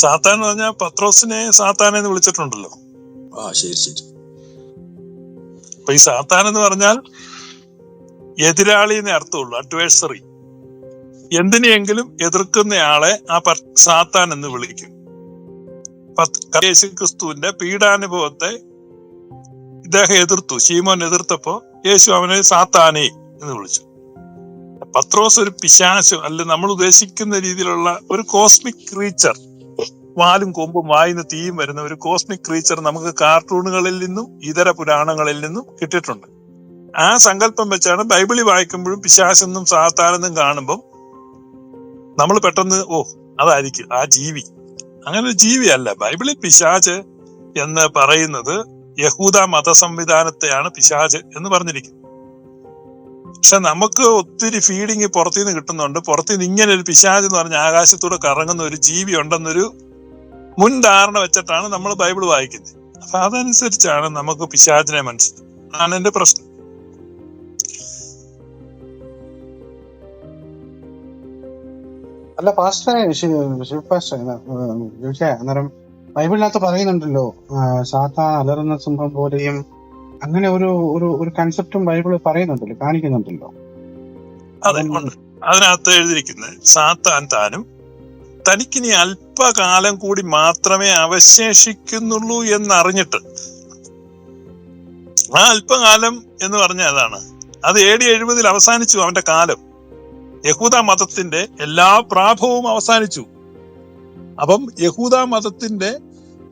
സാത്താൻ എന്ന് പറഞ്ഞാൽ പത്രോസിനെ സാത്താൻ എന്ന് വിളിച്ചിട്ടുണ്ടല്ലോ. ആ ശരി ശരി. അപ്പൊ ഈ സാത്താൻ എന്ന് പറഞ്ഞാൽ എതിരാളി എന്നേ അർത്ഥമുള്ളൂ അഡ്വേഴ്സറി എന്തിനെയെങ്കിലും എതിർക്കുന്നയാളെ ആ സാത്താൻ എന്ന് വിളിക്കും. യേശു ക്രിസ്തുവിന്റെ പീഡാനുഭവത്തെ ഇദ്ദേഹം എതിർത്തു. ശീമോൻ എതിർത്തപ്പോ യേശു അവനെ സാത്താനെ എന്ന് വിളിച്ചു. പത്രോസ് ഒരു പിശാശു അല്ല നമ്മൾ ഉദ്ദേശിക്കുന്ന രീതിയിലുള്ള ഒരു കോസ്മിക് ക്രീച്ചർ വാലും കൊമ്പും വായിന്ന് തീയും വരുന്ന ഒരു കോസ്മിക് ക്രീച്ചർ നമുക്ക് കാർട്ടൂണുകളിൽ നിന്നും ഇതര പുരാണങ്ങളിൽ നിന്നും കിട്ടിയിട്ടുണ്ട്. ആ സങ്കല്പം വെച്ചാണ് ബൈബിളിൽ വായിക്കുമ്പോഴും പിശാശെന്നും സാത്താനെന്നും കാണുമ്പം നമ്മൾ പെട്ടെന്ന് ഓ അതായിരിക്കും ആ ജീവി. അങ്ങനെ ഒരു ജീവിയല്ല. ബൈബിളിൽ പിശാജ് എന്ന് പറയുന്നത് യഹൂദ മത സംവിധാനത്തെയാണ് പിശാജ് എന്ന് പറഞ്ഞിരിക്കുന്നത്. പക്ഷെ നമുക്ക് ഒത്തിരി ഫീഡിങ് പുറത്തുനിന്ന് കിട്ടുന്നുണ്ട്. പുറത്തുനിന്ന് ഇങ്ങനെ ഒരു പിശാജ് എന്ന് പറഞ്ഞ ആകാശത്തൂടെ കറങ്ങുന്ന ഒരു ജീവി ഉണ്ടെന്നൊരു മുൻ ധാരണ വെച്ചിട്ടാണ് നമ്മൾ ബൈബിൾ വായിക്കുന്നത്. അപ്പൊ അതനുസരിച്ചാണ് നമുക്ക് പിശാചിനെ മനസ്സിലാക്കുന്നത് അതാണ് എന്റെ പ്രശ്നം. അല്ല പാസ്റ്ററെ അന്നേരം ബൈബിളിനകത്ത് പറയുന്നുണ്ടല്ലോ സാത്താ അലറുന്ന സിംഹം പോലെയും അങ്ങനെ ഒരു ഒരു ഒരു കൺസെപ്റ്റും ബൈബിൾ പറയുന്നുണ്ടല്ലോ കാണിക്കുന്നുണ്ടല്ലോ. അതെ അതിനകത്ത് എഴുതിയിരിക്കുന്നത് സാത്താൻ താനും തനിക്കിനി അല്പകാലം കൂടി മാത്രമേ അവശേഷിക്കുന്നുള്ളൂ എന്നറിഞ്ഞിട്ട്. ആ അല്പകാലം എന്ന് പറഞ്ഞ അതാണ്. അത് എ ഡി എഴുപതിൽ അവസാനിച്ചു അവന്റെ കാലം. യഹൂദ മതത്തിന്റെ എല്ലാ പ്രാഭവും അവസാനിച്ചു. അപ്പം യഹൂദ മതത്തിന്റെ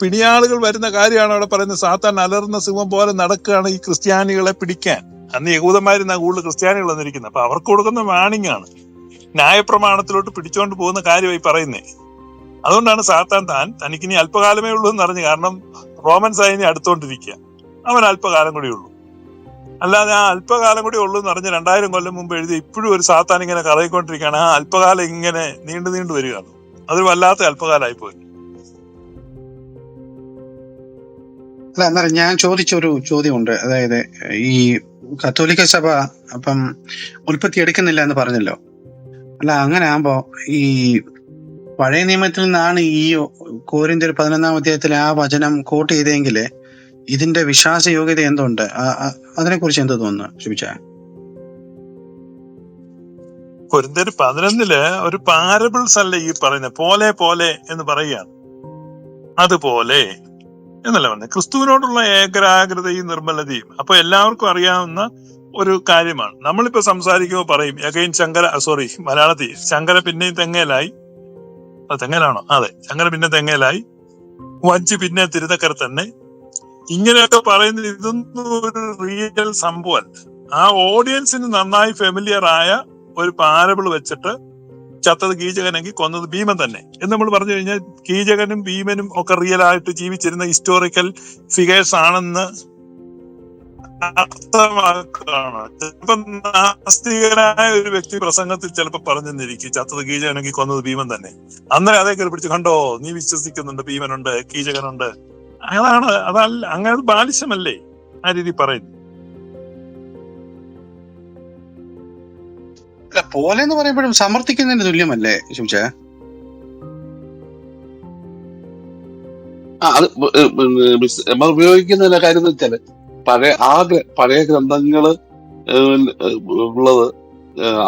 പിണിയാളുകൾ വരുന്ന കാര്യമാണ് അവിടെ പറയുന്നത്. സാത്താൻ അലർന്ന സിംഹം പോലെ നടക്കുകയാണ് ഈ ക്രിസ്ത്യാനികളെ പിടിക്കാൻ. അന്ന് യഹൂദന്മാരുന്ന കൂടുതൽ ക്രിസ്ത്യാനികൾ വന്നിരിക്കുന്നത്. അപ്പൊ അവർക്ക് കൊടുക്കുന്ന വാണിംഗ് ആണ് ന്യായപ്രമാണത്തിലോട്ട് പിടിച്ചോണ്ട് പോകുന്ന കാര്യമായി പറയുന്നേ. അതുകൊണ്ടാണ് സാത്താൻ താൻ തനിക്കിനി അല്പകാലമേ ഉള്ളൂ എന്ന് അറിഞ്ഞു കാരണം റോമൻ സൈന്യം അടുത്തോണ്ടിരിക്കുക. അവൻ അല്പകാലം കൂടി ഉള്ളൂ. അല്ലാതെ ആ അല്പകാലം കൂടി ഉള്ളൂ എന്ന് അറിഞ്ഞ് രണ്ടായിരം കൊല്ലം മുമ്പ് എഴുതി ഇപ്പോഴും ഒരു സാത്താൻ ഇങ്ങനെ കറയിക്കൊണ്ടിരിക്കുകയാണ് ആ അല്പകാലം ഇങ്ങനെ നീണ്ടു നീണ്ടു വരികയാണ്. അതൊരു വല്ലാത്ത അല്പകാലമായി പോയി. അല്ല അന്നേരം ഞാൻ ചോദിച്ചൊരു ചോദ്യമുണ്ട്. അതായത് ഈ കത്തോലിക്ക സഭ അപ്പം ഉൽപ്പത്തി എടുക്കുന്നില്ല എന്ന് പറഞ്ഞല്ലോ. അല്ല അങ്ങനെ ആകുമ്പോ ഈ പഴയ നിയമത്തിൽ നിന്നാണ് ഈ കോരിന്ത്യർ പതിനൊന്നാം അധ്യായത്തിലെ ആ വചനം കോട്ട് ചെയ്തെങ്കിൽ ഇതിന്റെ വിശ്വാസ യോഗ്യത എന്തുണ്ട്? അതിനെ കുറിച്ച് എന്ത് തോന്നുന്നു ശുഭിച്ച പൊരുന്തര് പതിനൊന്നിൽ ഒരു പാരബിൾസ് അല്ല ഈ പറയുന്നത് പോലെ പോലെ എന്ന് പറയുകയാണ്. അതുപോലെ എന്നല്ല പറഞ്ഞത് ക്രിസ്തുവിനോടുള്ള ഏകരാഗ്രതയും നിർമ്മലതയും. അപ്പൊ എല്ലാവർക്കും അറിയാവുന്ന ഒരു കാര്യമാണ്. നമ്മളിപ്പോ സംസാരിക്കുമ്പോൾ പറയും എഗൈൻ ശങ്കര സോറി മലയാളത്തിൽ ശങ്കര പിന്നെയും തെങ്ങയിലായി അത് തെങ്ങയിലാണോ അതെ. ചങ്ങല പിന്നെ തെങ്ങലായി. വഞ്ചി പിന്നെ തിരുനക്കര തന്നെ. ഇങ്ങനെയൊക്കെ പറയുന്ന ഇതൊന്നും ഒരു റിയൽ സംഭവമല്ല. ആ ഓഡിയൻസിന് നന്നായി ഫെമിലിയർ ആയ ഒരു പാരബിൾ വെച്ചിട്ട് ചത്തത് കീചകനെങ്കിൽ കൊന്നത് ഭീമൻ തന്നെ. എന്ന് നമ്മൾ പറഞ്ഞു കഴിഞ്ഞാൽ കീചകനും ഭീമനും ഒക്കെ റിയൽ ആയിട്ട് ജീവിച്ചിരുന്ന ഹിസ്റ്റോറിക്കൽ ഫിഗേഴ്സ് ആണെന്ന് അർത്ഥമാക്കുകയാണ് ചിലപ്പോ നാസ്തികനായ ഒരു വ്യക്തി പ്രസംഗത്തിൽ ചിലപ്പോ പറഞ്ഞെന്നിരിക്കും ചത്തത് കീചകനെങ്കിൽ കൊന്നത് ഭീമൻ തന്നെ അന്നേരം അതേ കയറി പിടിച്ച് കണ്ടോ നീ വിശ്വസിക്കുന്നുണ്ട് ഭീമനുണ്ട് കീചകനുണ്ട് അതാണ് അതല്ല അങ്ങനെ ബാലിശമല്ലേ ആ രീതി പറയുന്നു പോലെ എന്ന് പറയുമ്പോഴും സമർത്ഥിക്കുന്നതിന് തുല്യമല്ലേ ശുഭിച്ച ആ അത് ഉപയോഗിക്കുന്ന കാര്യം എന്ന് വെച്ചാൽ പഴയ ആ പഴയ ഏ, ഉള്ളത്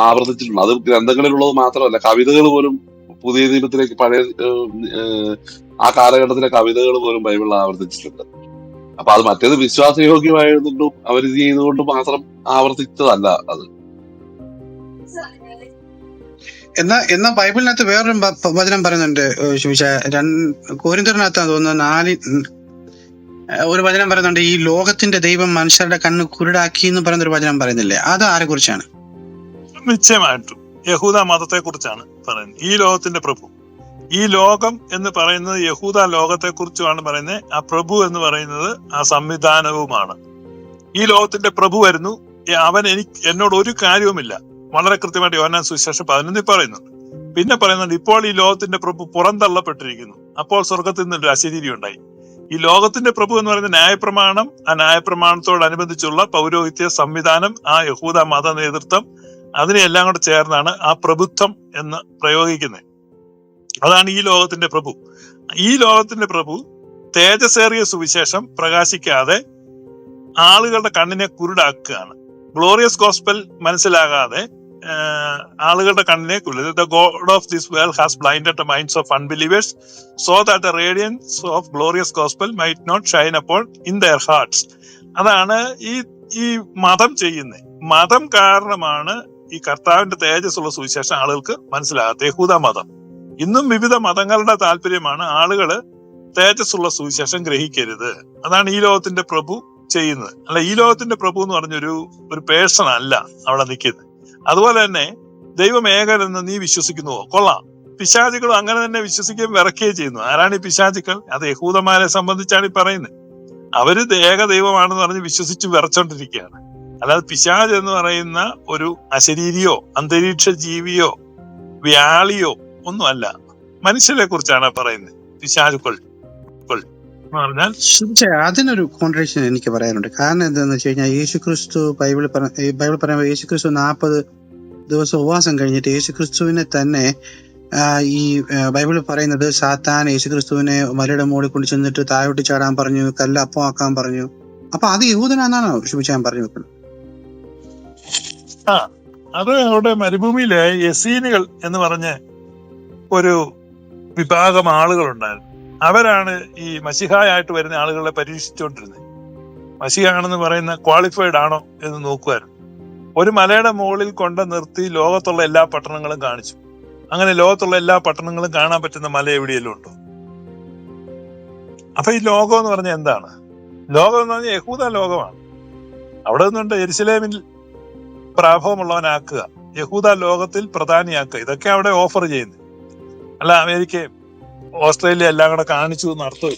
ആവർത്തിച്ചിട്ടുണ്ട്. അത് ഗ്രന്ഥങ്ങളിലുള്ളത് മാത്രമല്ല കവിതകൾ പോലും പുതിയ നിയമത്തിലേക്ക് പഴയ ആ കാലഘട്ടത്തിലെ കവിതകൾ പോലും ബൈബിളിൽ ആവർത്തിച്ചിട്ടുണ്ട്. അപ്പൊ അത് മറ്റേത് വിശ്വാസയോഗ്യമായതുകൊണ്ടും അവർ ചെയ്തുകൊണ്ട് മാത്രം ആവർത്തിച്ചതല്ല അത്. എന്നാ എന്നാ ബൈബിളിനകത്ത് വേറൊരു വചനം പറയുന്നുണ്ട് ശുഭിച്ച കോരിന്തറിനകത്ത് തോന്നുന്നു നാല് ഒരു വചനം പറയുന്നുണ്ട് ഈ ലോകത്തിന്റെ ദൈവം മനുഷ്യരുടെ കണ്ണ് കുരുടാക്കി എന്ന് പറയുന്ന ഒരു വചനം പറയുന്നില്ലേ? അത് ആരെ കുറിച്ചാണ്? നിശ്ചയമായിട്ടും. യഹൂദ മതത്തെ കുറിച്ചാണ് പറയുന്നത്. ഈ ലോകത്തിന്റെ പ്രഭു. ഈ ലോകം എന്ന് പറയുന്നത് യഹൂദ ലോകത്തെ കുറിച്ചുമാണ് പറയുന്നത്. ആ പ്രഭു എന്ന് പറയുന്നത് ആ സംവിധാനവുമാണ്. ഈ ലോകത്തിന്റെ പ്രഭു വരുന്നു. അവൻ എനിക്ക് എന്നോട് ഒരു കാര്യവുമില്ല. വളരെ കൃത്യമായിട്ട് യോനാൻ സുവിശേഷം പതിനൊന്നിൽ പറയുന്നുണ്ട്. പിന്നെ പറയുന്നുണ്ട് ഇപ്പോൾ ഈ ലോകത്തിന്റെ പ്രഭു പുറന്തള്ളപ്പെട്ടിരിക്കുന്നു. അപ്പോൾ സ്വർഗത്തിൽ നിന്നൊരു അശരീരി ഉണ്ടായി. ഈ ലോകത്തിന്റെ പ്രഭു എന്ന് പറയുന്ന ന്യായപ്രമാണം ആ ന്യായപ്രമാണത്തോടനുബന്ധിച്ചുള്ള പൗരോഹിത്യ സംവിധാനം ആ യഹൂദ മത നേതൃത്വം അതിനെല്ലാം കൂടെ ചേർന്നാണ് ആ പ്രഭുത്വം എന്ന് പ്രയോഗിക്കുന്നത്. അതാണ് ഈ ലോകത്തിന്റെ പ്രഭു. ഈ ലോകത്തിന്റെ പ്രഭു തേജസേറിയ സുവിശേഷം പ്രകാശിക്കാതെ ആളുകളുടെ കണ്ണിനെ കുരുടാക്കുകയാണ്. ഗ്ലോറിയസ് ഗോസ്പൽ മനസ്സിലാകാതെ ആളുകളുടെ കണ്ണിലേക്ക് കുരുട് the God of this world has blinded the minds of unbelievers so that the radiance of glorious gospel might not shine അപ്പോൾ ഇൻ ദയർ ഹാർട്ട്സ് അതാണ് ഈ ഈ മതം ചെയ്യുന്നത്. മതം കാരണമാണ് ഈ കർത്താവിന്റെ തേജസ്സുള്ള സുവിശേഷം ആളുകൾക്ക് മനസ്സിലാകാത്ത യഹൂദ മതം. ഇന്നും വിവിധ മതങ്ങളുടെ താല്പര്യമാണ് ആളുകൾ തേജസ്സുള്ള സുവിശേഷം ഗ്രഹിക്കരുത്. അതാണ് ഈ ലോകത്തിന്റെ പ്രഭു ചെയ്യുന്നത്. അല്ല ഈ ലോകത്തിന്റെ പ്രഭു എന്ന് പറഞ്ഞൊരു ഒരു പേഴ്സൺ അല്ല അവിടെ നിൽക്കുന്നത്. അതുപോലെ തന്നെ ദൈവം ഏകനെന്ന് നീ വിശ്വസിക്കുന്നുവോ? കൊള്ളാം. പിശാചികളും അങ്ങനെ തന്നെ വിശ്വസിക്കുകയും വിറക്കുകയും ചെയ്യുന്നു. ആരാണ് ഈ പിശാചിക്കൾ? അത് യഹൂദന്മാരെ സംബന്ധിച്ചാണ് ഈ പറയുന്നത്. അവർ ഏക ദൈവമാണെന്ന് പറഞ്ഞ് വിശ്വസിച്ച് വിറച്ചോണ്ടിരിക്കുകയാണ്. അല്ലാതെ പിശാജ് എന്ന് പറയുന്ന ഒരു അശരീരിയോ അന്തരീക്ഷ ജീവിയോ വ്യാളിയോ ഒന്നുമല്ല. മനുഷ്യരെ കുറിച്ചാണ് പറയുന്നത്. പിശാചുക്കൾ. പറഞ്ഞാൽ പക്ഷേ അതിനൊരു കോൺട്രഡിക്ഷൻ എനിക്ക് പറയാനുണ്ട്. കാരണം എന്താണെന്ന് വെച്ച് കഴിഞ്ഞാൽ യേശു ക്രിസ്തു ബൈബിൾ ബൈബിൾ പറയുമ്പോൾ യേശു ക്രിസ്തു നാൽപ്പത് ദിവസം ഉപവാസം കഴിഞ്ഞിട്ട് യേശു ക്രിസ്തുവിനെ തന്നെ ഈ ബൈബിളിൽ പറയുന്നത് സാത്താൻ യേശു ക്രിസ്തുവിനെ മലയുടെ മുകളിൽ കൊണ്ട് ചെന്നിട്ട് താഴോട്ട് ചാടാൻ പറഞ്ഞു കല്ല് അപ്പമാക്കാൻ പറഞ്ഞു. അപ്പൊ അത് യൂതനാന്നാണോ ക്ഷമിച്ചാൻ പറഞ്ഞു വെക്കുന്നത്. ആ അത് അവിടെ മരുഭൂമിയിലെ യസീനുകൾ എന്ന് പറഞ്ഞ ഒരു വിഭാഗം ആളുകളുണ്ടായിരുന്നു. അവരാണ് ഈ മസിഹായായിട്ട് വരുന്ന ആളുകളെ പരീക്ഷിച്ചുകൊണ്ടിരുന്നത്. മസിഹാണെന്ന് പറയുന്ന ക്വാളിഫൈഡ് ആണോ എന്ന് നോക്കുമായിരുന്നു ഒരു മലയുടെ മുകളിൽ കൊണ്ട് നിർത്തി ലോകത്തുള്ള എല്ലാ പട്ടണങ്ങളും കാണിച്ചു. അങ്ങനെ ലോകത്തുള്ള എല്ലാ പട്ടണങ്ങളും കാണാൻ പറ്റുന്ന മല എവിടെയെങ്കിലും ഉണ്ടോ? അപ്പൊ ഈ ലോകം എന്ന് പറഞ്ഞാൽ എന്താണ്? ലോകം എന്ന് പറഞ്ഞാൽ യഹൂദ ലോകമാണ്. അവിടെ നിന്നുണ്ട് എരുസലേമിൽ പ്രാഭവമുള്ളവനാക്കുക യഹൂദ ലോകത്തിൽ പ്രധാനിയാക്കുക. ഇതൊക്കെ അവിടെ ഓഫർ ചെയ്യുന്നത്. അല്ല അമേരിക്ക ഓസ്ട്രേലിയ എല്ലാം കൂടെ കാണിച്ചു നടത്തു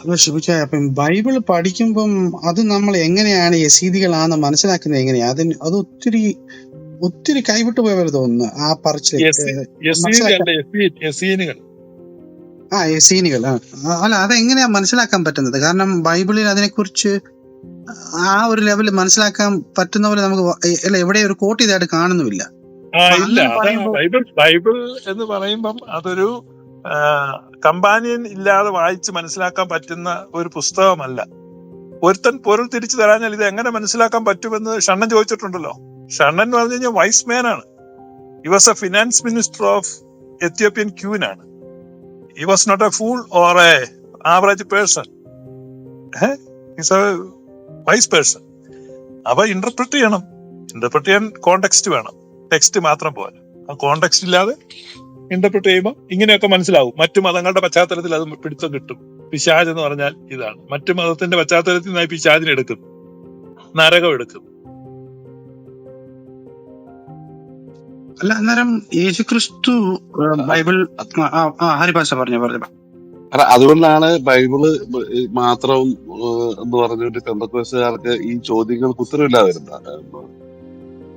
അത് ക്ഷമിച്ച അപ്പം ബൈബിൾ പഠിക്കുമ്പം അത് നമ്മൾ എങ്ങനെയാണ് യസീദികളാണ് മനസ്സിലാക്കുന്നത് എങ്ങനെയാ? അതിന് അത് ഒത്തിരി ഒത്തിരി കൈവിട്ടു പോയ പോലെ തോന്നുന്നു ആ പറിച്ചു ആ യസീനുകൾ ആ. അല്ല അതെങ്ങനെയാ മനസ്സിലാക്കാൻ പറ്റുന്നത്? കാരണം ബൈബിളിൽ അതിനെക്കുറിച്ച് ആ ഒരു ലെവലിൽ മനസ്സിലാക്കാൻ പറ്റുന്ന പോലെ നമുക്ക് അല്ല എവിടെ ഒരു കോട്ട് ചെയ്തായിട്ട് കാണുന്നുമില്ല. അപ്പൊ ഇല്ല. ബൈബിൾ ബൈബിൾ എന്ന് പറയുമ്പം അതൊരു കമ്പാനിയൻ ഇല്ലാതെ വായിച്ച് മനസ്സിലാക്കാൻ പറ്റുന്ന ഒരു പുസ്തകമല്ല. ഒരുത്തൻ പൊരുൾ തിരിച്ചു തരാഞ്ഞാൽ ഇത് എങ്ങനെ മനസ്സിലാക്കാൻ പറ്റുമെന്ന് ഷണ്ണൻ ചോദിച്ചിട്ടുണ്ടല്ലോ. ഷണ്ണൻ എന്ന് പറഞ്ഞു കഴിഞ്ഞാൽ വൈസ് മാൻ ആണ്. He was a finance minister of Ethiopian queen ആണ്. He was not a fool or a average person is a wise person അവ ഇന്റർപ്രറ്റ് ചെയ്യണം. ഇന്റർപ്രറ്റ് ചെയ്യാൻ കോണ്ടെക്സ്റ്റ് വേണം. ടെക്സ്റ്റ് മാത്രം പോരാ. ആ കോണ്ടെക്സ്റ്റ് ഇല്ലാതെ ഇന്റർപ്രിറ്റ് ചെയ്യുമ്പോൾ ഇങ്ങനെയൊക്കെ മനസ്സിലാവും. മറ്റു മതങ്ങളുടെ പശ്ചാത്തലത്തിൽ അത് പിടിച്ചം കിട്ടും. പിശാജ് എന്ന് പറഞ്ഞാൽ ഇതാണ്. മറ്റു മതത്തിന്റെ പശ്ചാത്തലത്തിൽ നിന്നായി പിശാജിനെ എടുക്കും. നരകം എടുക്കും. അല്ല അന്നേരം യേശുക്രിസ്തു ക്രിസ്തു ബൈബിൾ ഹരിഭാഷ പറഞ്ഞു പറഞ്ഞു. അല്ല അതുകൊണ്ടാണ് ബൈബിൾ മാത്രം എന്ന് പറഞ്ഞിട്ട് കണ്ടക്കാർക്ക് ഈ ചോദ്യങ്ങൾക്ക് ഉത്തരവില്ലാതെ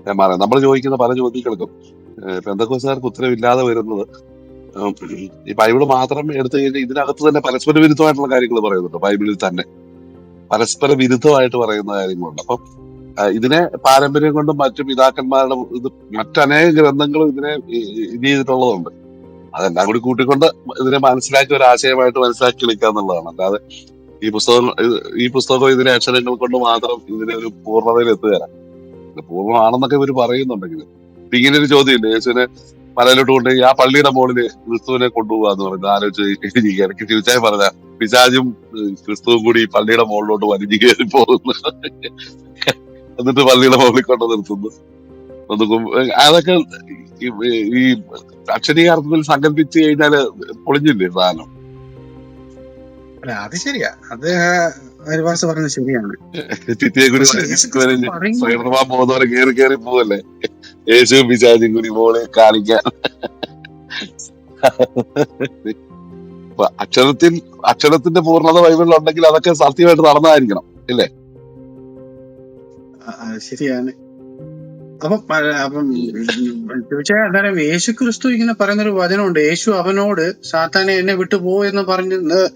പറയാം. നമ്മൾ ചോദിക്കുന്ന പല ചോദ്യങ്ങൾക്കും പെന്തക്കോസുകാർക്ക് ഉത്തരവില്ലാതെ വരുന്നത്? ഈ ബൈബിൾ മാത്രം എടുത്തു കഴിഞ്ഞാൽ ഇതിനകത്ത് തന്നെ പരസ്പര വിരുദ്ധമായിട്ടുള്ള കാര്യങ്ങൾ പറയുന്നുണ്ട്. ബൈബിളിൽ തന്നെ പരസ്പര വിരുദ്ധമായിട്ട് പറയുന്ന കാര്യങ്ങളുണ്ട്. അപ്പം ഇതിനെ പാരമ്പര്യം കൊണ്ടും മറ്റു പിതാക്കന്മാരുടെ ഇത് മറ്റനേക ഗ്രന്ഥങ്ങളും ഇതിനെ ഇത് ചെയ്തിട്ടുള്ളതുണ്ട്. അതെല്ലാം കൂടി കൂട്ടിക്കൊണ്ട് ഇതിനെ മനസ്സിലാക്കി ഒരു ആശയമായിട്ട് മനസ്സിലാക്കി എടുക്കുക എന്നുള്ളതാണ്. അല്ലാതെ ഈ പുസ്തകം ഈ പുസ്തകം ഇതിനെ അക്ഷരങ്ങൾ കൊണ്ട് മാത്രം ഇതിനൊരു പൂർണതയിൽ എത്തുകയല്ല ഇത് പൂർണമാണെന്നൊക്കെ ഇവർ പറയുന്നുണ്ടെങ്കിലും. ഇങ്ങനെ ഒരു ചോദ്യമില്ലേ യേശുവിനെ മലയിലോട്ട് കൊണ്ട് ആ പള്ളിയുടെ മോളിൽ ക്രിസ്തുവിനെ കൊണ്ടുപോകാന്ന് പറയുന്നത്. ആലോചിച്ച് എനിക്ക് തിരിച്ചായി പറഞ്ഞ പിശാചും ക്രിസ്തുവും കൂടി പള്ളിയുടെ മുകളിലോട്ട് വലിഞ്ഞു കയറി പോകുന്നു. എന്നിട്ട് പള്ളിയുടെ മുകളിൽ കൊണ്ട് നിർത്തുന്നു. അതൊക്കെ ഈ- അക്ഷരീയാർത്ഥത്തിൽ സങ്കല്പിച്ചു കഴിഞ്ഞാൽ പൊളിഞ്ഞില്ലേ സാധനം? അല്ല അത് ശരിയാ. അത് ഹരിവാസ് പറഞ്ഞത് ശരിയാണ്. കേറി കയറി പോവല്ലേ? യേശു പിശാചും കൂടി മോളെ കാണിക്കാൻ. അക്ഷരത്തിൽ അക്ഷരത്തിന്റെ പൂർണത ബൈബിളിൽ ഉണ്ടെങ്കിൽ അതൊക്കെ സത്യമായിട്ട് നടന്നതായിരിക്കണം ഇല്ലേ? ശരിയാണ്. അപ്പം അപ്പം തീർച്ചയായും യേശു ക്രിസ്തു ഇങ്ങനെ പറയുന്നൊരു വചനമുണ്ട്. യേശു അവനോട് സാത്താനെ എന്നെ വിട്ടുപോ എന്ന് പറഞ്ഞ്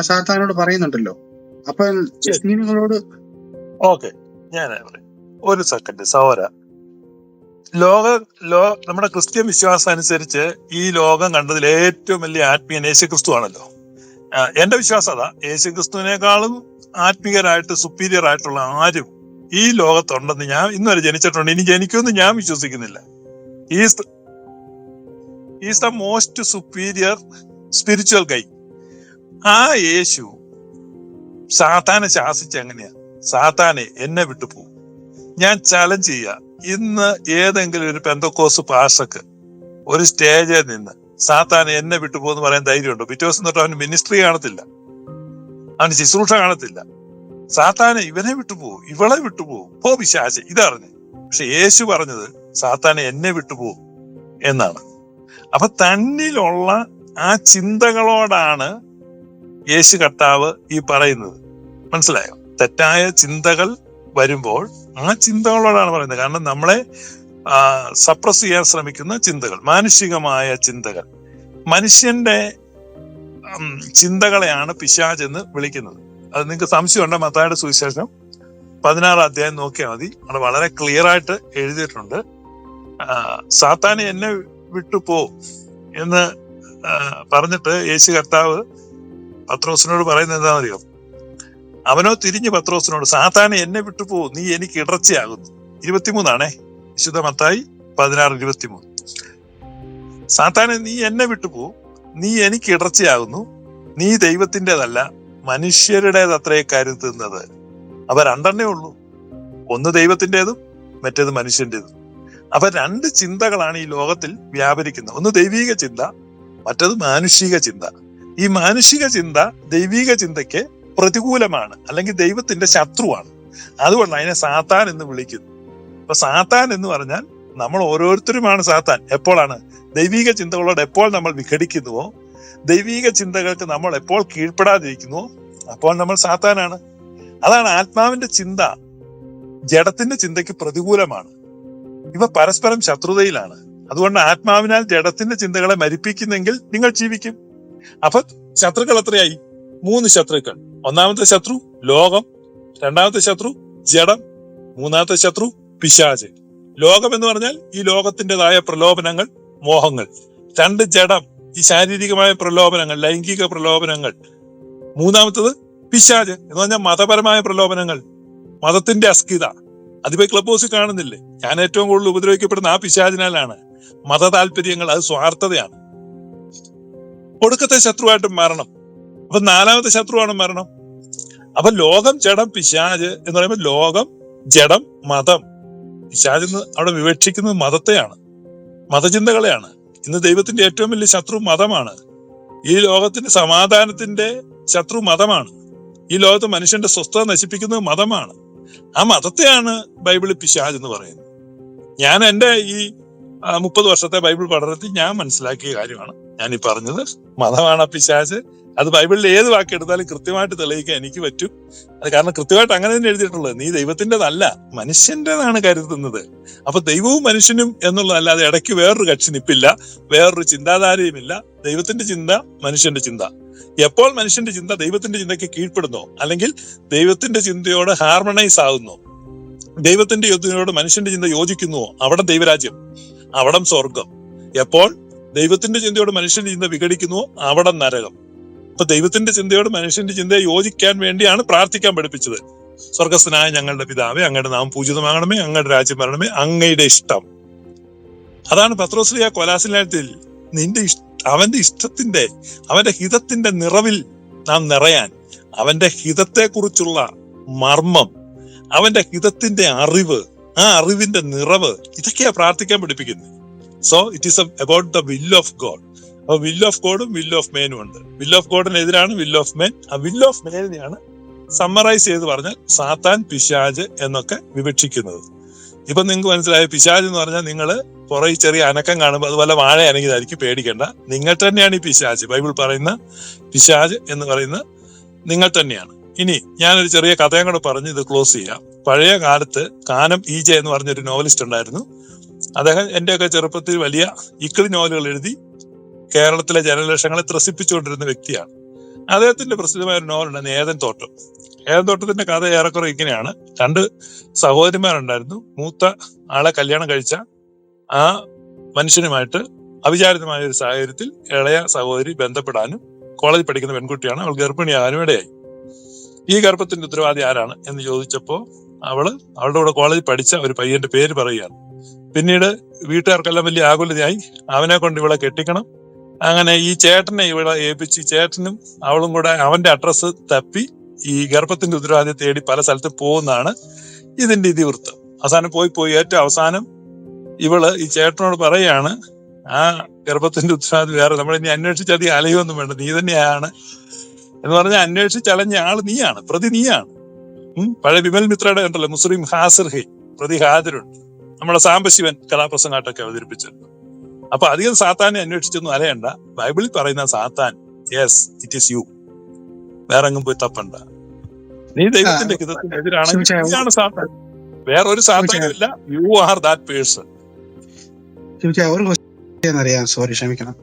സാത്താനോട് പറയുന്നുണ്ടല്ലോ. അപ്പൊ നിങ്ങളോട് ഓക്കെ. ഞാൻ ഒരു സെക്കൻഡ് സഹോര ലോക ലോ നമ്മുടെ ക്രിസ്ത്യൻ വിശ്വാസം അനുസരിച്ച് ഈ ലോകം കണ്ടതിൽ ഏറ്റവും വലിയ ആത്മീയൻ യേശു ക്രിസ്തു ആണല്ലോ. എന്റെ വിശ്വാസം അതാ. യേശു ക്രിസ്തുവിനേക്കാളും ആത്മീയരായിട്ട് സുപ്പീരിയർ ആയിട്ടുള്ള ആരും ഈ ലോകത്തുണ്ടെന്ന് ഞാൻ ഇന്നുവരെ ജനിച്ചിട്ടുണ്ട്. ഇനി ജനിക്കുമെന്ന് ഞാൻ വിശ്വസിക്കുന്നില്ല. Is is the most superior spiritual guy. ആ യേശു സാത്താനെ ശാസിച്ച എങ്ങനെയാ? സാത്താനെ എന്നെ വിട്ടു പോകും ഞാൻ ചലഞ്ച് ചെയ്യുക ഇന്ന് ഏതെങ്കിലും ഒരു പെന്തക്കോസ് പാഷക്ക് ഒരു സ്റ്റേജിൽ നിന്ന് സാത്താൻ എന്നെ വിട്ടു പോകുന്ന പറയാൻ ധൈര്യമുണ്ടോ? പിറ്റേ ദിവസം തൊട്ട് അവന് മിനിസ്ട്രി കാണത്തില്ല. അവന് ശുശ്രൂഷ കാണത്തില്ല. സാത്താനെ ഇവനെ വിട്ടുപോകും ഇവളെ വിട്ടുപോകും. പോ വിശാശ ഇതറിഞ്ഞ്. പക്ഷെ യേശു പറഞ്ഞത് സാത്താനെ എന്നെ വിട്ടുപോകും എന്നാണ്. അപ്പൊ തന്നിലുള്ള ആ ചിന്തകളോടാണ് യേശു കർത്താവ് ഈ പറയുന്നത്. മനസ്സിലായോ? തെറ്റായ ചിന്തകൾ വരുമ്പോൾ ആ ചിന്തകളോടാണ് പറയുന്നത്. കാരണം നമ്മളെ സപ്രസ് ചെയ്യാൻ ശ്രമിക്കുന്ന ചിന്തകൾ മാനുഷികമായ ചിന്തകൾ. മനുഷ്യന്റെ ചിന്തകളെയാണ് പിശാജ് എന്ന് വിളിക്കുന്നത്. അത് നിങ്ങൾക്ക് സംശയമുണ്ട്? മത്തായുടെ സുവിശേഷം പതിനാറ് അധ്യായം നോക്കിയാൽ മതി. അവിടെ വളരെ ക്ലിയർ ആയിട്ട് എഴുതിയിട്ടുണ്ട്. സാത്താന് എന്നെ വിട്ടു പോ എന്ന് പറഞ്ഞിട്ട് യേശു കർത്താവ് പത്രോസിനോട് പറയുന്നത് എന്താണെന്നറിയോ? അവനോ തിരിഞ്ഞ് പത്രോസിനോട് സാത്താനെ എന്നെ വിട്ടു പോ നീ എനിക്ക് ഇടർച്ചയാകുന്നു. ഇരുപത്തിമൂന്നാണേ. വിശുദ്ധ മത്തായി പതിനാറ് ഇരുപത്തിമൂന്ന്. സാത്താനെ നീ എന്നെ വിട്ടു പോ നീ എനിക്ക് ഇടർച്ചയാകുന്നു നീ ദൈവത്തിന്റെതല്ല മനുഷ്യരുടേതത്രേ കരുതുന്നത് അവ രണ്ടെണ്ണേ ഉള്ളൂ. ഒന്ന് ദൈവത്തിന്റെതും മറ്റേത് മനുഷ്യന്റെതും. അപ്പൊ രണ്ട് ചിന്തകളാണ് ഈ ലോകത്തിൽ വ്യാപരിക്കുന്നത്. ഒന്ന് ദൈവീക ചിന്ത മറ്റത് മാനുഷിക ചിന്ത. ഈ മാനുഷിക ചിന്ത ദൈവീക ചിന്തയ്ക്ക് പ്രതികൂലമാണ് അല്ലെങ്കിൽ ദൈവത്തിന്റെ ശത്രുവാണ്. അതുകൊണ്ട് അതിനെ സാത്താൻ എന്ന് വിളിക്കുന്നു. അപ്പൊ സാത്താൻ എന്ന് പറഞ്ഞാൽ നമ്മൾ ഓരോരുത്തരുമാണ് സാത്താൻ. എപ്പോഴാണ്? ദൈവീക ചിന്തകളോട് എപ്പോൾ നമ്മൾ വിഘടിക്കുന്നുവോ ദൈവീക ചിന്തകൾക്ക് നമ്മൾ എപ്പോൾ കീഴ്പ്പെടാതിരിക്കുന്നു? അപ്പോൾ നമ്മൾ സാത്താനാണ്. അതാണ് ആത്മാവിന്റെ ചിന്ത. ജഡത്തിന്റെ ചിന്തയ്ക്ക് പ്രതികൂലമാണ്. ഇവ പരസ്പരം ശത്രുതയിലാണ്. അതുകൊണ്ട് ആത്മാവിനാൽ ജഡത്തിന്റെ ചിന്തകളെ മരിപ്പിക്കുന്നെങ്കിൽ നിങ്ങൾ ജീവിക്കും. അപ്പൊ ശത്രുക്കൾ എത്രയായി? മൂന്ന് ശത്രുക്കൾ. ഒന്നാമത്തെ ശത്രു ലോകം. രണ്ടാമത്തെ ശത്രു ജഡം. മൂന്നാമത്തെ ശത്രു പിശാജ് ലോകം എന്ന് പറഞ്ഞാൽ ഈ ലോകത്തിന്റെതായ പ്രലോഭനങ്ങൾ മോഹങ്ങൾ. രണ്ട് ജഡം ഈ ശാരീരികമായ പ്രലോഭനങ്ങൾ ലൈംഗിക പ്രലോഭനങ്ങൾ. മൂന്നാമത്തത് പിശാജ് എന്ന് പറഞ്ഞാൽ മതപരമായ പ്രലോഭനങ്ങൾ. മതത്തിന്റെ അസ്കിത അതിപ്പോ ക്ലബ് ഹൗസിൽ കാണുന്നില്ലേ? ഞാൻ ഏറ്റവും കൂടുതൽ ഉപദ്രവിക്കപ്പെടുന്ന ആ പിശാചിനാലാണ്. മത താല്പര്യങ്ങൾ അത് സ്വാർത്ഥതയാണ്. ഒടുക്കത്തെ ശത്രുവായിട്ട് മരണം. അപ്പൊ നാലാമത്തെ ശത്രുവാണ് മരണം. അപ്പൊ ലോകം ജഡം പിശാജ് എന്ന് പറയുമ്പോൾ ലോകം ജഡം മതം. പിശാജ് അവിടെ വിവക്ഷിക്കുന്നത് മതത്തെയാണ്. മതചിന്തകളെയാണ്. ഇന്ന് ദൈവത്തിന്റെ ഏറ്റവും വലിയ ശത്രു മതമാണ്. ഈ ലോകത്തിന്റെ സമാധാനത്തിന്റെ ശത്രു മതമാണ്. ഈ ലോകത്ത് മനുഷ്യന്റെ സ്വസ്ഥത നശിപ്പിക്കുന്നത് മതമാണ്. ആ മതത്തെയാണ് ബൈബിളിൽ പിശാജ് എന്ന് പറയുന്നത്. ഞാൻ എന്റെ ഈ മുപ്പത് വർഷത്തെ ബൈബിൾ പഠനത്തിൽ ഞാൻ മനസ്സിലാക്കിയ കാര്യമാണ്. ഞാൻ ഈ പറഞ്ഞത് മതമാണ് പിശാജ് അത് ബൈബിളിൽ ഏത് വാക്ക് എടുത്താലും കൃത്യമായിട്ട് തെളിയിക്കാൻ എനിക്ക് പറ്റും. അത് കാരണം കൃത്യമായിട്ട് അങ്ങനെ തന്നെ എഴുതിയിട്ടുള്ളത്. നീ ദൈവത്തിന്റെതല്ല മനുഷ്യന്റെതാണ് കരുതുന്നത്. അപ്പൊ ദൈവവും മനുഷ്യനും എന്നുള്ളതല്ലാതെ ഇടയ്ക്ക് വേറൊരു കക്ഷി നിപ്പില്ല വേറൊരു ചിന്താധാരയുമില്ല. ദൈവത്തിന്റെ ചിന്ത മനുഷ്യന്റെ ചിന്ത. എപ്പോൾ മനുഷ്യന്റെ ചിന്ത ദൈവത്തിന്റെ ചിന്തയ്ക്ക് കീഴ്പ്പെടുന്നു? അല്ലെങ്കിൽ ദൈവത്തിന്റെ ചിന്തയോട് ഹാർമണൈസ് ആകുന്നു ദൈവത്തിന്റെ യുദ്ധത്തിനോട് മനുഷ്യന്റെ ചിന്ത യോജിക്കുന്നുവോ? അവിടെ ദൈവരാജ്യം അവിടം സ്വർഗം എപ്പോൾ ദൈവത്തിന്റെ ചിന്തയോട് മനുഷ്യന്റെ ചിന്ത വിഘടിക്കുന്നുവോ? അവിടം നരകം. അപ്പൊ ദൈവത്തിന്റെ ചിന്തയോട് മനുഷ്യന്റെ ചിന്തയെ യോജിക്കാൻ വേണ്ടിയാണ് പ്രാർത്ഥിക്കാൻ പഠിപ്പിച്ചത്. സ്വർഗസ്ഥനായ ഞങ്ങളുടെ പിതാവേ അങ്ങയുടെ നാം പൂജിതമാകണമേ അങ്ങയുടെ രാജ്യം വരണമേ അങ്ങയുടെ ഇഷ്ടം. അതാണ് പത്രോസ്ലിയ കൊലാസിലായത്തിൽ നിന്റെ ഇഷ്ട അവന്റെ ഇഷ്ടത്തിന്റെ അവന്റെ ഹിതത്തിന്റെ നിറവിൽ നാം നിറയാൻ അവന്റെ ഹിതത്തെക്കുറിച്ചുള്ള മർമ്മം അവന്റെ ഹിതത്തിന്റെ അറിവ് ആ അറിവിന്റെ നിറവ് ഇതൊക്കെയാ പ്രാർത്ഥിക്കാൻ പഠിപ്പിക്കുന്നത്. So it is about the will of God അപ്പൊ വില്ല് ഓഫ് ഗോഡും വില്ല് ഓഫ് മേനും ഉണ്ട്. വില്ല് ഓഫ് ഗോഡിന് എതിരാണ് വിൽ ഓഫ് മേൻ ആ വില്ല് ഓഫ് മേനെയാണ് സമ്മറൈസ് ചെയ്ത് പറഞ്ഞാൽ സാത്താൻ പിശാജ് എന്നൊക്കെ വിവക്ഷിക്കുന്നത്. ഇപ്പൊ നിങ്ങൾക്ക് മനസ്സിലായ? പിശാജ് എന്ന് പറഞ്ഞാൽ നിങ്ങൾ കുറെ ചെറിയ അനക്കം കാണുമ്പോൾ അതുപോലെ വാഴ അനങ്ങിയതായിരിക്കും പേടിക്കേണ്ട. നിങ്ങൾ തന്നെയാണ് ഈ പിശാജ്. ബൈബിൾ പറയുന്ന പിശാജ് എന്ന് പറയുന്ന നിങ്ങൾ തന്നെയാണ്. ഇനി ഞാനൊരു ചെറിയ കഥയും കൂടെ പറഞ്ഞ് ഇത് ക്ലോസ് ചെയ്യാം. പഴയ കാലത്ത് കാനം ഈജ എന്ന് പറഞ്ഞൊരു നോവലിസ്റ്റ് ഉണ്ടായിരുന്നു. അദ്ദേഹം എന്റെയൊക്കെ ചെറുപ്പത്തിൽ വലിയ ഇക്കിളി നോവലുകൾ എഴുതി കേരളത്തിലെ ജനലക്ഷങ്ങളെ ത്രസിപ്പിച്ചുകൊണ്ടിരുന്ന വ്യക്തിയാണ്. അദ്ദേഹത്തിന്റെ പ്രസിദ്ധമായ ഒരു നോവലുണ്ട് ഏതൻ തോട്ടം. ഏതൻ തോട്ടത്തിന്റെ കഥ ഏറെക്കുറെ ഇങ്ങനെയാണ്. രണ്ട് സഹോദരിമാരുണ്ടായിരുന്നു. മൂത്ത ആളെ കല്യാണം കഴിച്ച ആ മനുഷ്യനുമായിട്ട് അവിചാരിതമായ ഒരു സാഹചര്യത്തിൽ ഇളയ സഹോദരി ബന്ധപ്പെടാനും കോളേജിൽ പഠിക്കുന്ന പെൺകുട്ടിയാണ് അവൾ ഗർഭിണിയാകാനും ഇടയായി. ഈ ഗർഭത്തിന്റെ ഉത്തരവാദി ആരാണ് എന്ന് ചോദിച്ചപ്പോൾ അവൾ അവളുടെ കൂടെ കോളേജിൽ പഠിച്ച ഒരു പയ്യന്റെ പേര് പറയുകയാണ്. പിന്നീട് വീട്ടുകാർക്കെല്ലാം വലിയ ആകുലതയായി അവനെ കൊണ്ട് ഇവളെ കെട്ടിക്കണം. അങ്ങനെ ഈ ചേട്ടനെ ഇവിടെ ഏൽപ്പിച്ച് ചേട്ടനും അവളും കൂടെ അവന്റെ അഡ്രസ്സ് തപ്പി ഈ ഗർഭത്തിന്റെ ഉത്തരവാദിത്യം തേടി പല സ്ഥലത്ത് പോകുന്നതാണ് ഇതിന്റെ ഇതിവൃത്തം. അവസാനം പോയി പോയി ഏറ്റവും അവസാനം ഇവൾ ഈ ചേട്ടനോട് പറയാണ് ആ ഗർഭത്തിന്റെ ഉത്തരവാദിത്വം വേറെ നമ്മൾ ഇനി അന്വേഷിച്ച് അധികം അലയൊന്നും വേണ്ട നീ തന്നെയാണ്. എന്ന് പറഞ്ഞാൽ അന്വേഷിച്ച് അലഞ്ഞ ആൾ നീയാണ് പ്രതി നീയാണ്. പഴയ വിമൽ മിത്രയുടെ ഉണ്ടല്ലോ മുസ്ലിം ഹാസിർ ഹി പ്രതി ഹാജരുണ്ട്. നമ്മുടെ സാംബശിവൻ കലാപ്രസംഗാട്ടൊക്കെ അവതരിപ്പിച്ചത് അപ്പൊ അധികം സാത്താനെ അന്വേഷിച്ചൊന്നും അലയണ്ട. ബൈബിളിൽ പറയുന്ന സാത്താൻ യെസ് ഇറ്റ് ഈസ് യു വേറെ എങ്ങും പോയി തപ്പണ്ട. നീ ദൈവത്തിന്റെ ഹിതത്തിന് എതിരാണെങ്കിൽ സാത്താൻ. വേറെ ഒരു സാത്താനും യു ആർ ദാറ്റ് പേഴ്സൺ ഒരു ക്വസ്റ്റ്യൻ അറിയാം സോറി ക്ഷമിക്കണം.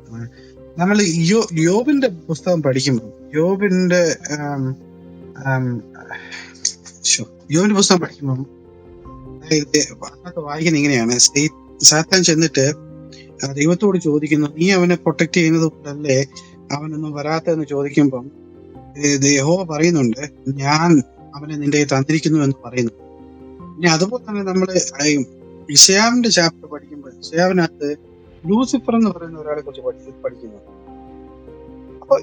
നമ്മൾ യോ യോബിന്റെ പുസ്തകം പഠിക്കുമ്പോൾ യോബിന്റെ യോബിന്റെ പുസ്തകം പഠിക്കുമ്പോൾ അതിനകത്ത് വായിക്കുന്ന ഇങ്ങനെയാണ്. സാത്താൻ ചെന്നിട്ട് ദൈവത്തോട് ചോദിക്കുന്നു നീ അവനെ പ്രൊട്ടക്ട് ചെയ്യുന്നത് കൊണ്ടല്ലേ അവനൊന്നും വരാത്തതെന്ന് ചോദിക്കുമ്പം ദേഹോ പറയുന്നുണ്ട് ഞാൻ അവനെ നിന്റെ തന്നിരിക്കുന്നു എന്ന് പറയുന്നു. ഇനി അതുപോലെ തന്നെ നമ്മൾ ഇഷയാവിന്റെ ചാപ്റ്റർ പഠിക്കുമ്പോൾ ഇഷയാവിനകത്ത് ലൂസിഫർ എന്ന് പറയുന്ന ഒരാളെ കുറിച്ച് പഠി പഠിക്കുന്നു. അപ്പൊ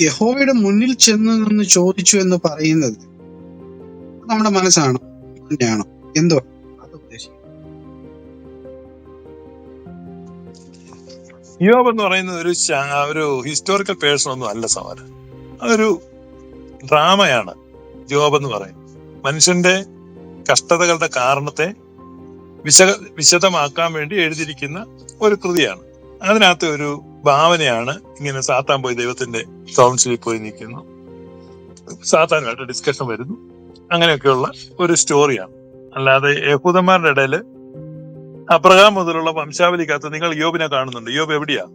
യഹോവയുടെ മുന്നിൽ ചെന്ന് നിന്ന് ചോദിച്ചു എന്ന് പറയുന്നത് നമ്മുടെ മനസ്സാണോ തന്നെയാണോ എന്തോ? യോബ് എന്ന് പറയുന്നത് ഒരു ഒരു ഹിസ്റ്റോറിക്കൽ പേഴ്സൺ ഒന്നും അല്ല സവാര അതൊരു ഡ്രാമയാണ് ജോബ് എന്ന് പറയുന്നത്. മനുഷ്യന്റെ കഷ്ടതകളുടെ കാരണത്തെ വിശ വിശദമാക്കാൻ വേണ്ടി എഴുതിയിരിക്കുന്ന ഒരു കൃതിയാണ്. അതിനകത്ത് ഒരു ഭാവനയാണ് ഇങ്ങനെ സാത്താൻ പോയി ദൈവത്തിന്റെ കൗൺസിലിൽ പോയി നിൽക്കുന്നു. സാത്താനുമായിട്ട് ഡിസ്കഷൻ വരുന്നു. അങ്ങനെയൊക്കെയുള്ള ഒരു സ്റ്റോറിയാണ് അല്ലാതെ യഹൂദന്മാരുടെ ഇടയിൽ അബ്രഹാം മുതലുള്ള വംശാവലിക്കകത്ത് നിങ്ങൾ യോബിനെ കാണുന്നുണ്ട്. യോബ് എവിടെയാ?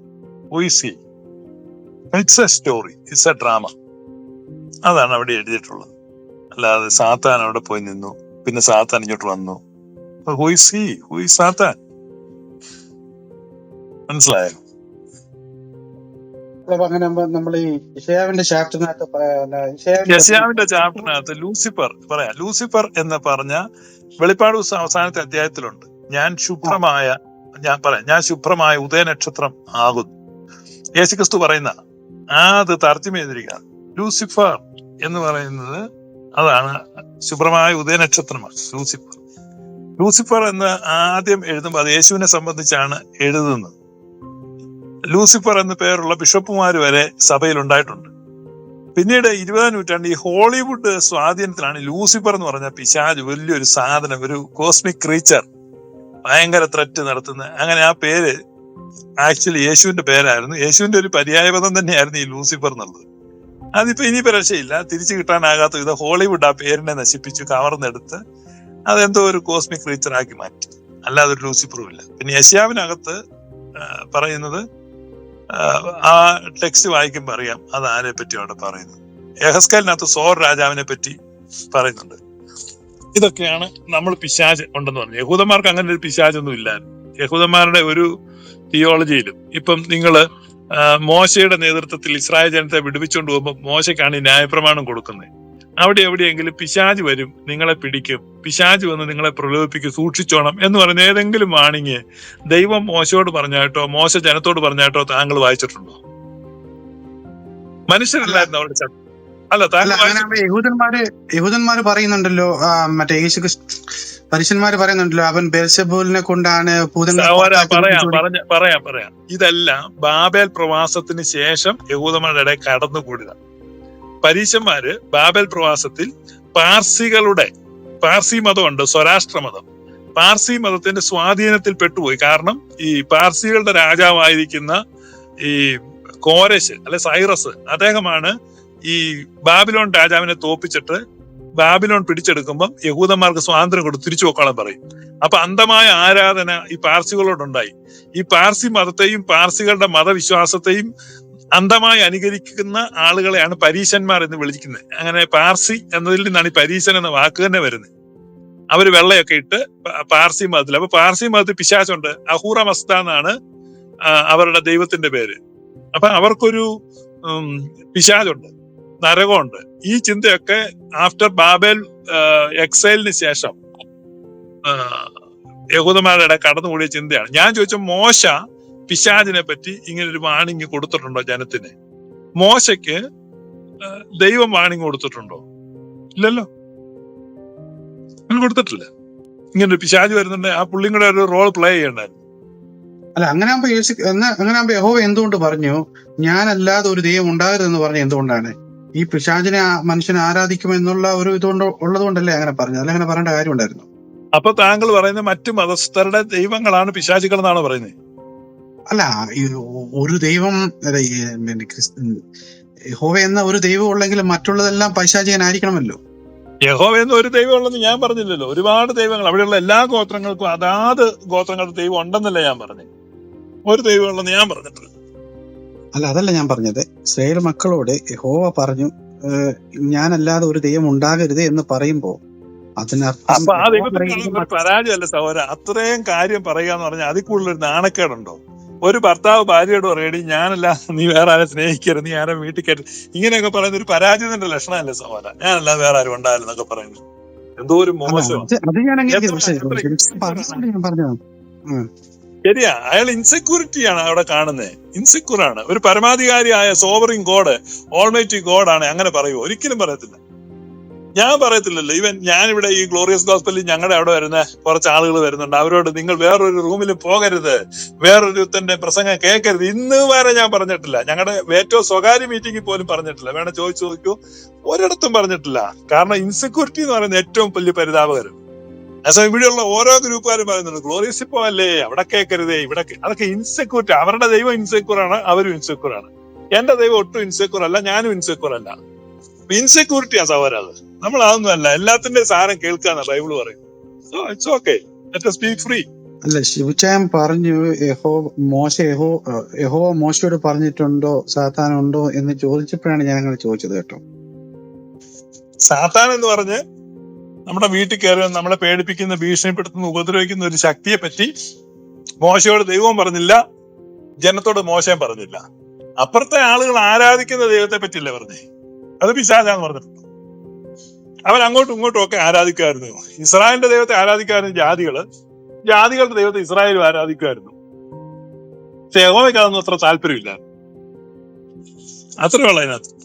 It's a story it's a drama അതാണ് അവിടെ എഴുതിയിട്ടുള്ളത്. അല്ലാതെ സാത്താൻ അവിടെ പോയി നിന്നു. പിന്നെ സാത്താൻ ഇങ്ങോട്ട് വന്നു. ഹുയിസി സാത്താൻ? മനസ്സിലായോ? അങ്ങനെ നമ്മൾ ഈ ഇഷയാവിന്റെ ചാപ്റ്ററിനകത്ത് യശയാവിന്റെ ചാപ്റ്ററിനകത്ത് ലൂസിഫർ പറയാ. ലൂസിഫർ എന്ന് പറഞ്ഞ വെളിപ്പാട് ദിവസം അവസാനത്തെ അധ്യായത്തിലുണ്ട്. ഞാൻ ശുഭ്രമായ ഞാൻ പറയാം ഞാൻ ശുഭ്രമായ ഉദയനക്ഷത്രം ആകുന്നു. യേശുക്രിസ്തു പറയുന്ന ആ അത് തർജമ ചെയ്തിരിക്കുക ലൂസിഫർ എന്ന് പറയുന്നത് അതാണ് ശുഭ്രമായ ഉദയനക്ഷത്രമാണ് ലൂസിഫർ. ലൂസിഫർ എന്ന് ആദ്യം എഴുതുമ്പോൾ അത് യേശുവിനെ സംബന്ധിച്ചാണ് എഴുതുന്നത്. ലൂസിഫർ എന്ന പേരുള്ള ബിഷപ്പുമാർ വരെ സഭയിൽ ഉണ്ടായിട്ടുണ്ട്. പിന്നീട് ഇരുപതാം നൂറ്റാണ്ട് ഈ ഹോളിവുഡ് സ്വാധീനത്തിലാണ് ലൂസിഫർ എന്ന് പറഞ്ഞ പിശാജ് വലിയൊരു സാധനം ഒരു കോസ്മിക് ക്രീച്ചർ ഭയങ്കര ത്രെറ്റ് നടത്തുന്ന അങ്ങനെ ആ പേര് ആക്ച്വലി യേശുവിന്റെ പേരായിരുന്നു. യേശുവിന്റെ ഒരു പര്യായപദം തന്നെയായിരുന്നു ഈ ലൂസിഫർ എന്നുള്ളത്. അതിപ്പോ ഇനി രക്ഷയില്ല തിരിച്ചു കിട്ടാനാകാത്ത വിധം ഹോളിവുഡ് ആ പേരിനെ നശിപ്പിച്ചു കവർന്നെടുത്ത് അതെന്തോ ഒരു കോസ്മിക് ക്രീച്ചർ ആക്കി മാറ്റി. അല്ലാതെ ഒരു ലൂസിഫറും ഇല്ല. പിന്നെ യശ്യാവിനകത്ത് പറയുന്നത് ആ ടെക്സ്റ്റ് വായിക്കുമ്പോൾ അറിയാം. അത് ആരെ പറ്റി അവിടെ പറയുന്നത്? യഹസ്കലിനകത്ത് സോർ രാജാവിനെ പറ്റി പറയുന്നുണ്ട്. ഇതൊക്കെയാണ് നമ്മൾ പിശാജ് ഉണ്ടെന്ന് പറഞ്ഞു യഹൂദന്മാർക്ക് അങ്ങനെ ഒരു പിശാജൊന്നും ഇല്ലായിരുന്നു. യഹൂദന്മാരുടെ ഒരു തിയോളജിയിലും ഇപ്പം നിങ്ങൾ മോശയുടെ നേതൃത്വത്തിൽ ഇസ്രായേൽ ജനത്തെ വിടുവിച്ചുകൊണ്ട് പോകുമ്പോൾ മോശയ്ക്കാണ് ഈ ന്യായപ്രമാണം കൊടുക്കുന്നത്. അവിടെ എവിടെയെങ്കിലും പിശാജ് വരും നിങ്ങളെ പിടിക്കും. പിശാജ് വന്ന് നിങ്ങളെ പ്രലോഭിപ്പിക്കും സൂക്ഷിച്ചോണം എന്ന് പറയുന്ന ഏതെങ്കിലും വാണിങ് ദൈവം മോശയോട് പറഞ്ഞായിട്ടോ മോശ ജനത്തോട് പറഞ്ഞായിട്ടോ താങ്കൾ വായിച്ചിട്ടുണ്ടോ? മനുഷ്യരല്ലായിരുന്നു അവരുടെ അല്ല യഹൂദന്മാര് യഹൂദന്മാര് പറയുന്നുണ്ടല്ലോ മറ്റേ യേശു പരീശന്മാര് പറയുന്നുണ്ടല്ലോ അവൻ ബെൽസബൂലിനെ കൊണ്ടാണ് പറയാം പറയാം ഇതെല്ലാം ബാബേൽ പ്രവാസത്തിന് ശേഷം യഹൂദന്മാരുടെ ഇടയിൽ കടന്നുകൂടിയതാണ് പരീശന്മാര് ബാബേൽ പ്രവാസത്തിൽ പാർസികളുടെ പാർസി മതമുണ്ട് സ്വരാഷ്ട്ര മതം. പാർസി മതത്തിന്റെ സ്വാധീനത്തിൽ പെട്ടുപോയി. കാരണം ഈ പാർസികളുടെ രാജാവായിരിക്കുന്ന ഈ കോരശ് അല്ലെ സൈറസ് അദ്ദേഹമാണ് ഈ ബാബിലോൺ രാജാവിനെ തോപ്പിച്ചിട്ട് ബാബിലോൺ പിടിച്ചെടുക്കുമ്പോൾ യഹൂദന്മാർക്ക് സ്വാതന്ത്ര്യം കൊടുത്ത് തിരിച്ചു പോക്കാളാൻ പറയും. അപ്പൊ അന്ധമായ ആരാധന ഈ പാർസികളോടുണ്ടായി. ഈ പാർസി മതത്തെയും പാർസികളുടെ മതവിശ്വാസത്തെയും അന്ധമായി അനുകരിക്കുന്ന ആളുകളെയാണ് പരീശന്മാർ എന്ന് വിളിക്കുന്നത്. അങ്ങനെ പാർസി എന്നതിൽ നിന്നാണ് ഈ പരീശൻ എന്ന വാക്ക് തന്നെ വരുന്നത്. അവർ വെള്ളയൊക്കെ ഇട്ട് പാർസി മതത്തിൽ. അപ്പൊ പാർസി മതത്തിൽ പിശാചുണ്ട്. അഹൂറ മസ്ത എന്നാണ് അവരുടെ ദൈവത്തിന്റെ പേര്. അപ്പൊ അവർക്കൊരു പിശാചുണ്ട്. നരകമുണ്ട്. ഈ ചിന്തയൊക്കെ ആഫ്റ്റർ ബാബൽ എക്സൈലിന് ശേഷം യഹൂദന്മാരുടെ കടന്നുകൂടിയ ചിന്തയാണ്. ഞാൻ ചോദിച്ച മോശ പിശാചിനെ പറ്റി ഇങ്ങനെ ഒരു വാണിംഗ് കൊടുത്തിട്ടുണ്ടോ ജനത്തിന്? മോശയ്ക്ക് ദൈവം വാണിംഗ് കൊടുത്തിട്ടുണ്ടോ? ഇല്ലല്ലോ. അങ്ങനെ കൊടുത്തിട്ടില്ല. ഇങ്ങനെ ഒരു പിശാജ് വരുന്നുണ്ട് ആ പുള്ളിയും കൂടെ ഒരു റോൾ പ്ലേ ചെയ്യണ്ടായിരുന്നു. അല്ല അങ്ങനെ ആകുമ്പോ അങ്ങനെ ആകുമ്പോ യഹോവ എന്തുകൊണ്ട് പറഞ്ഞു? ഞാനല്ലാതെ ഒരു ദൈവം ഉണ്ടാകരുതെന്ന് പറഞ്ഞു എന്തുകൊണ്ടാണ്? ഈ പിശാചിനെ മനുഷ്യനെ ആരാധിക്കുമെന്നുള്ള ഒരു ഇതുകൊണ്ട് ഉള്ളതുകൊണ്ടല്ലേ അങ്ങനെ പറഞ്ഞത്? അല്ലെങ്കിൽ അങ്ങനെ പറയേണ്ട കാര്യമുണ്ടായിരുന്നു? അപ്പൊ താങ്കൾ പറയുന്നത് മറ്റു മതസ്ഥരുടെ ദൈവങ്ങളാണ് പിശാചുകൾ എന്നാണ് പറയുന്നത് അല്ല ഒരു ദൈവം യഹോവ എന്ന ഒരു ദൈവം ഉള്ളെങ്കിൽ മറ്റുള്ളതെല്ലാം പൈശാചികനായിരിക്കണമല്ലോ. യഹോവ എന്ന ഒരു ദൈവം ഉള്ളെന്ന് ഞാൻ പറഞ്ഞില്ലല്ലോ. ഒരുപാട് ദൈവങ്ങൾ അവിടെയുള്ള എല്ലാ ഗോത്രങ്ങൾക്കും അതാത് ഗോത്രങ്ങളുടെ ദൈവം ഉണ്ടെന്നല്ലേ ഞാൻ പറഞ്ഞു. ഒരു ദൈവം ഉള്ളെന്ന് ഞാൻ പറഞ്ഞിട്ടില്ല. അല്ല അതല്ല ഞാൻ പറഞ്ഞത്. ഇസ്രയേൽ മക്കളോട് യഹോവ പറഞ്ഞു ഞാനല്ലാതെ ഒരു ദൈവം ഉണ്ടാകരുത് എന്ന് പറയുമ്പോ അതിനർത്ഥം പരാജയമല്ല സഹോദര? അത്രയും കാര്യം പറയുക എന്ന് പറഞ്ഞാൽ അതിൽ കൂടുതൽ ഒരു നാണക്കേടുണ്ടോ? ഒരു ഭർത്താവ് ഭാര്യയോട് പറയടി ഞാനല്ല നീ വേറെ ആരെ സ്നേഹിക്കരുത് നീ ആരെ വീട്ടിൽ കയറി ഇങ്ങനെയൊക്കെ പറയുന്ന ഒരു പരാജയത്തിന്റെ ലക്ഷണമല്ലേ സഹോദര? ഞാനല്ല വേറെ ആരും ഉണ്ടായിരുന്നൊക്കെ പറയുന്നത്. എന്തോ ഒരു മോശം. അത് ഞാൻ അംഗീകരിക്കുന്നു ശരിയാ. അയാൾ ഇൻസെക്യൂരിറ്റിയാണ് അവിടെ കാണുന്നത് ഇൻസെക്യൂർ ആണ്. ഒരു പരമാധികാരിയായ സോവറിൻ ഗോഡ് ഓൾമൈറ്റി ഗോഡ് ആണ് അങ്ങനെ പറയൂ ഒരിക്കലും പറയത്തില്ല. ഞാൻ പറയത്തില്ലല്ലോ. ഈവൻ ഞാനിവിടെ ഈ ഗ്ലോറിയസ് ഗോസ്പലിൽ ഞങ്ങളുടെ അവിടെ വരുന്ന കുറച്ച് ആളുകൾ വരുന്നുണ്ട്. അവരോട് നിങ്ങൾ വേറൊരു റൂമിൽ പോകരുത്. വേറൊരുത്തന്റെ പ്രസംഗം കേൾക്കരുത്. ഇന്ന് വരെ ഞാൻ പറഞ്ഞിട്ടില്ല. ഞങ്ങളുടെ ഏറ്റവും സ്വകാര്യ മീറ്റിംഗിൽ പോലും പറഞ്ഞിട്ടില്ല. വേണം ചോദിച്ചു നോക്കൂ. ഒരിടത്തും പറഞ്ഞിട്ടില്ല. കാരണം ഇൻസെക്യൂരിറ്റി എന്ന് പറയുന്നത് ഏറ്റവും വലിയ പരിതാപകരം. ഇവിടെയുള്ള ഓരോ ഗ്രൂപ്പുകാരും പറയുന്നുണ്ട് ഗ്ലോറിയസ് ഇപ്പോ അല്ലേ? അവിടെ കേൾക്കരുതേ ഇവിടെ കേ-" അതൊക്കെ ഇൻസെക്യൂരിറ്റി അവരുടെ ദൈവം ഇൻസെക്യൂർ ആണ് അവരും ഇൻസെക്യൂർ ആണ്. എന്റെ ദൈവം ഒട്ടും ഇൻസെക്യൂർ അല്ല ഞാനും ഇൻസെക്യൂർ അല്ല. ഇൻസെക്യൂരിറ്റിയാ സഹോദര അത്. നമ്മൾ അതൊന്നും അല്ല എല്ലാത്തിന്റെ സാരം കേൾക്കാന്ന് ബൈബിൾ പറയും so it's okay let speak free അല്ല ശിവചായം പറഞ്ഞു യഹോ മോശ യഹോ യഹോ മോശയോട് പറഞ്ഞിട്ടുണ്ടോ സാത്താനുണ്ടോ എന്ന് ചോദിച്ചപ്പോഴാണ് ഞാൻ അങ്ങനെ ചോദിച്ചത് കേട്ടോ. സാത്താൻ എന്ന് പറഞ്ഞ് നമ്മുടെ വീട്ടിൽ കയറി നമ്മളെ പേടിപ്പിക്കുന്ന ഭീഷണിപ്പെടുത്തുന്ന ഉപദ്രവിക്കുന്ന ഒരു ശക്തിയെ പറ്റി മോശയോട് ദൈവം പറഞ്ഞില്ല ജനത്തോട് മോശം പറഞ്ഞില്ല. അപ്പുറത്തെ ആളുകൾ ആരാധിക്കുന്ന ദൈവത്തെ പറ്റിയല്ലേ പറഞ്ഞേ? അത് പിശാചാന്ന് പറഞ്ഞിട്ടുണ്ട്. അങ്ങോട്ടും ഇങ്ങോട്ടും ഒക്കെ ആരാധിക്കുമായിരുന്നു. ഇസ്രായേലിന്റെ ദൈവത്തെ ആരാധിക്കായിരുന്നു ജാതികൾ. ജാതികളുടെ ദൈവത്തെ ഇസ്രായേലും ആരാധിക്കുമായിരുന്നു. പക്ഷെ യഹോവയ്ക്ക് അതൊന്നും അത്ര താല്പര്യമില്ല. അത്രയുള്ള അതിനകത്ത്.